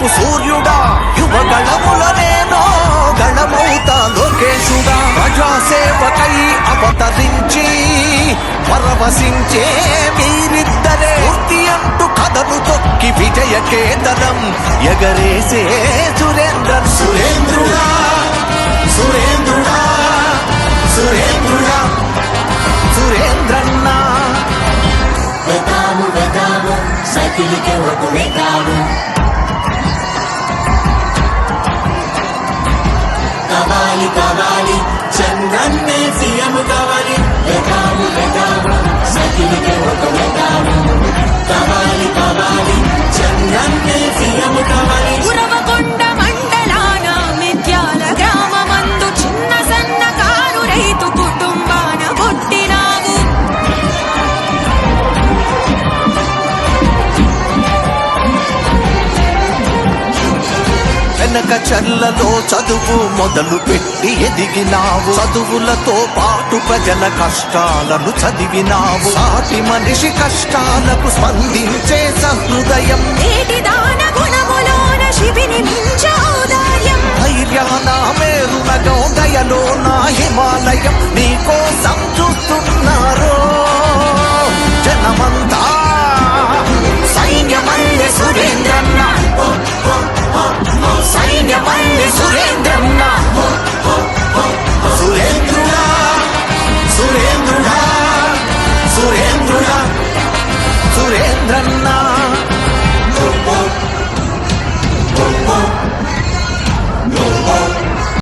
రేపు సూర్యుడా? యువ గళముల నేను గళమౌతా లోకేశుడా. ప్రజాసేవకై అవతరించి పరవశించే మీరిద్దరే. పూర్తి అంటూ కథను తొక్కి విజయ కేతనం ఎగరేసే సురేంద్ర సురేంద్రుడా. వెనక చల్లలో చదువు మొదలు పెట్టి ఎదిగినావు. చదువులతో పాటు ప్రజల కష్టాలను చదివినావు. సాటి మనిషి కష్టాలకు స్పందించే సహృదయం. మించౌదార్యం ధైర్యాన మేరునగం దయలో నా హిమాలయం. నీకోసం చూస్తున్నారు